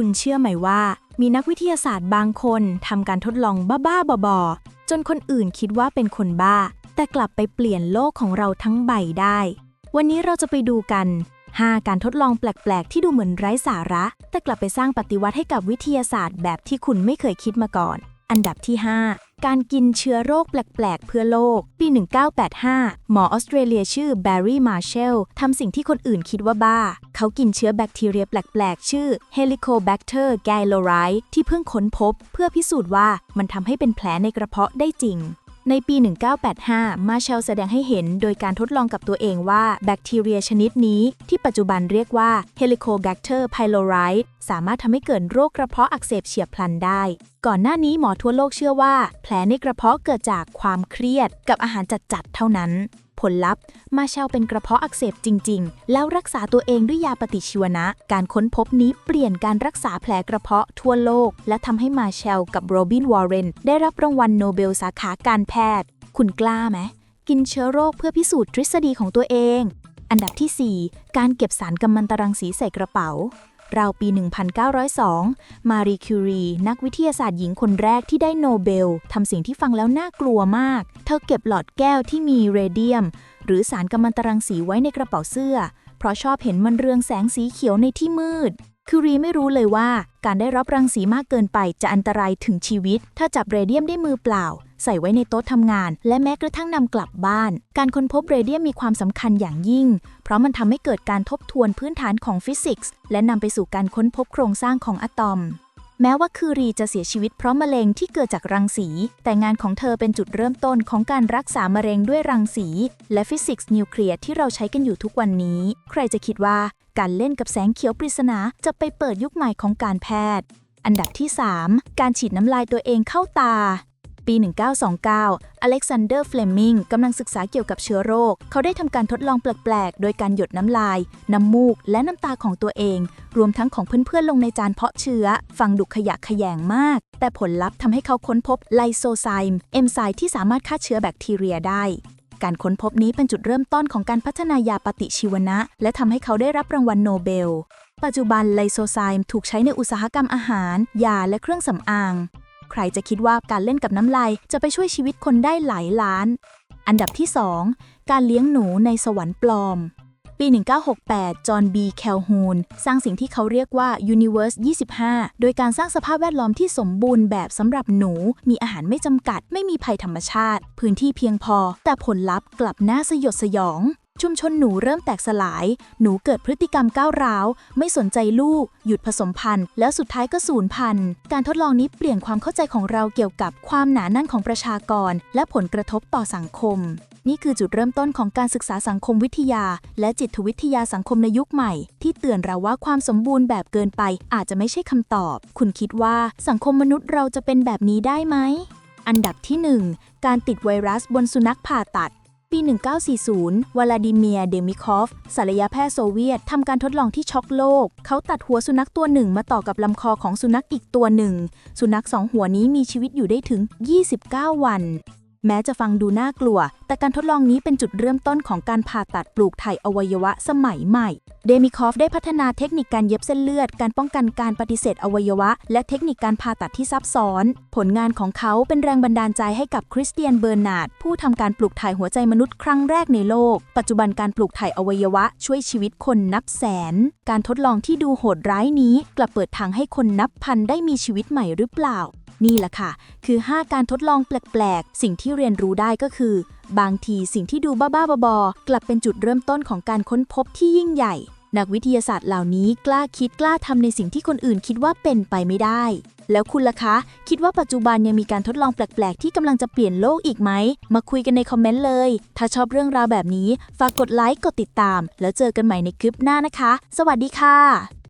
คุณเชื่อไหมว่า มีนักวิทยาศาสตร์บางคนทำการทดลองบ้าๆบอๆจนคนอื่นคิดว่าเป็นคนบ้า แต่กลับไปเปลี่ยนโลกของเราทั้งใบได้ วันนี้เราจะไปดูกัน 5 การทดลองแปลกๆ ที่ดูเหมือนไร้สาระ แต่กลับไปสร้างปฏิวัติให้กับวิทยาศาสตร์แบบที่คุณไม่เคยคิดมาก่อน อันดับที่ 5 การกินเชื้อโรคแปลก ๆ เพื่อโลก ปี 1985 หมอออสเตรเลียชื่อแบร์รี่มาร์เชลทำสิ่งที่คนอื่นคิดว่าบ้า เขากินเชื้อแบคทีเรียแปลก ๆ ชื่อ Helicobacter pylori ที่เพิ่งค้นพบ เพื่อพิสูจน์ว่ามันทำให้เป็นแผลในกระเพาะได้จริง ในปี 1985 มาเชลแสดงให้เห็นโดยการทดลองกับตัวเองว่าแบคทีเรียชนิดนี้ที่ปัจจุบันเรียกว่า Helicobacter pylori สามารถทำให้เกิดโรคกระเพาะอักเสบเฉียบพลันได้ ก่อนหน้านี้หมอทั่วโลกเชื่อว่า แผลในกระเพาะเกิดจากความเครียดกับอาหารจัดๆเท่านั้น ผลลัพธ์ มาเชลเป็นกระเพาะอักเสบจริง ๆ แล้วรักษาตัวเองด้วยยาปฏิชีวนะ การค้นพบนี้เปลี่ยนการรักษาแผลกระเพาะทั่วโลก และทำให้มาเชลกับโรบินวอร์เรนได้รับรางวัลโนเบลสาขาการแพทย์ คุณกล้าไหมกินเชื้อโรคเพื่อพิสูจน์ทฤษฎีของตัวเอง อันดับที่ 4 การเก็บสารกัมมันตรังสีใส่กระเป๋า ราวปี 1902 มารีคิวรี นักวิทยาศาสตร์หญิงคนแรกที่ได้โนเบล ทำสิ่งที่ฟังแล้วน่ากลัวมาก เธอเก็บหลอดแก้วที่มีเรเดียม หรือสารกัมมันตรังสีไว้ในกระเป๋าเสื้อ เพราะชอบเห็นมันเรืองแสงสีเขียวในที่มืด คิวรีไม่รู้เลยว่าการได้รับรังสีมากเกินไปจะอันตรายถึงชีวิต ถ้าจับเรเดียมได้มือเปล่า ใส่ไว้ในโต๊ะทำงาน และแม้กระทั่งนำกลับบ้าน การค้นพบเรเดียมมีความสำคัญอย่างยิ่ง เพราะมันทำให้เกิดการทบทวนพื้นฐานของฟิสิกส์ และนำไปสู่การค้นพบโครงสร้างของอะตอม แม้ว่าคิวรีจะเสียชีวิตเพราะมะเร็งที่เกิดจากรังสี แต่งานของเธอเป็นจุดเริ่มต้นของการรักษามะเร็งด้วยรังสี และฟิสิกส์นิวเคลียร์ที่เราใช้กันอยู่ทุกวันนี้ ใครจะคิดว่า การเล่นกับแสงเขียวปริศนาจะไปเปิดยุคใหม่ของการแพทย์ อันดับที่ 3 การฉีดน้ำลายตัวเองเข้าตา ปี 1929 อเล็กซานเดอร์เฟลมิงกำลังศึกษาเกี่ยวกับเชื้อโรค เขาได้ทำการทดลองแปลกๆ โดยการหยดน้ำลาย น้ำมูก และน้ำตาของตัวเอง รวมทั้งของเพื่อนๆ ลงในจานเพาะเชื้อ ฟังดุขยะขยงมาก แต่ผลลัพธ์ทำให้เขาค้นพบไลโซไซม์เอนไซม์ที่สามารถฆ่าเชื้อแบคทีเรียได้ การค้นพบนี้เป็นจุดเริ่มต้นของการพัฒนายาปฏิชีวนะ และทำให้เขาได้รับรางวัลโนเบล ปัจจุบันไลโซไซม์ถูกใช้ในอุตสาหกรรมอาหาร ยาและเครื่องสำอาง ใครจะคิดว่าการเล่นกับน้ำลายจะไปช่วยชีวิตคนได้หลายล้าน อันดับที่ 2 การเลี้ยงหนูในสวรรค์ปลอม ปี 1968 จอห์นบีแคลฮูนสร้างสิ่งที่เขาเรียกว่า Universe 25 โดยการสร้างสภาพแวดล้อมที่สมบูรณ์แบบสำหรับหนู มีอาหารไม่จำกัด ไม่มีภัยธรรมชาติ พื้นที่เพียงพอ แต่ผลลัพธ์กลับน่าสยดสยองชุมชนหนูเริ่มแตกสลาย หนูเกิดพฤติกรรมก้าวร้าว ไม่สนใจลูก หยุดผสมพันธุ์ แล้วสุดท้ายก็สูญพันธุ์ การทดลองนี้เปลี่ยนความเข้าใจของเราเกี่ยวกับความหนาแน่นของประชากร และผลกระทบต่อสังคม นี่คือจุดเริ่มต้นของการศึกษาสังคมวิทยา และจิตวิทยาสังคมในยุคใหม่ ที่เตือนเราว่าความสมบูรณ์แบบเกินไปอาจจะไม่ใช่คำตอบ คุณคิดว่าสังคมมนุษย์เราจะเป็นแบบนี้ได้ไหม อันดับที่ 1 การติดไวรัสบนสุนัขผ่าตัดปี 1940 วลาดิเมียเดมิคอฟ ศัลยแพทย์โซเวียต ทำการทดลองที่ช็อกโลก เขาตัดหัวสุนัขตัวหนึ่งมาต่อกับลำคอของสุนัขอีกตัวหนึ่ง สุนัขสองหัวนี้มีชีวิตอยู่ได้ถึง 29 วัน แม้จะฟังดูน่ากลัว แต่การทดลองนี้เป็นจุดเริ่มต้นของการผ่าตัดปลูกถ่ายอวัยวะสมัยใหม่ เดมิคอฟได้พัฒนาเทคนิคการเย็บเส้นเลือด การป้องกันการปฏิเสธอวัยวะ และเทคนิคการผ่าตัดที่ซับซ้อน ผลงานของเขาเป็นแรงบันดาลใจให้กับคริสเตียนเบอร์นาร์ดผู้ทำการปลูกถ่ายหัวใจมนุษย์ครั้งแรกในโลก ปัจจุบันการปลูกถ่ายอวัยวะช่วยชีวิตคนนับแสน การทดลองที่ดูโหดร้ายนี้ กลับเปิดทางให้คนนับพันได้มีชีวิตใหม่หรือเปล่า นี่แหละค่ะ คือ 5 การทดลองแปลกๆ สิ่งที่เรียนรู้ได้ก็คือ บางทีสิ่งที่ดูบ้าๆบอๆกลับเป็นจุดเริ่มต้นของการค้นพบที่ยิ่งใหญ่ นักวิทยาศาสตร์เหล่านี้กล้าคิดกล้าทำในสิ่งที่คนอื่นคิดว่าเป็นไปไม่ได้ แล้วคุณล่ะคะ คิดว่าปัจจุบันยังมีการทดลองแปลกๆ ที่กำลังจะเปลี่ยนโลกอีกไหม มาคุยกันในคอมเมนต์เลย ถ้าชอบเรื่องราวแบบนี้ ฝากกดไลค์กดติดตาม แล้วเจอกันใหม่ในคลิปหน้านะคะ สวัสดีค่ะ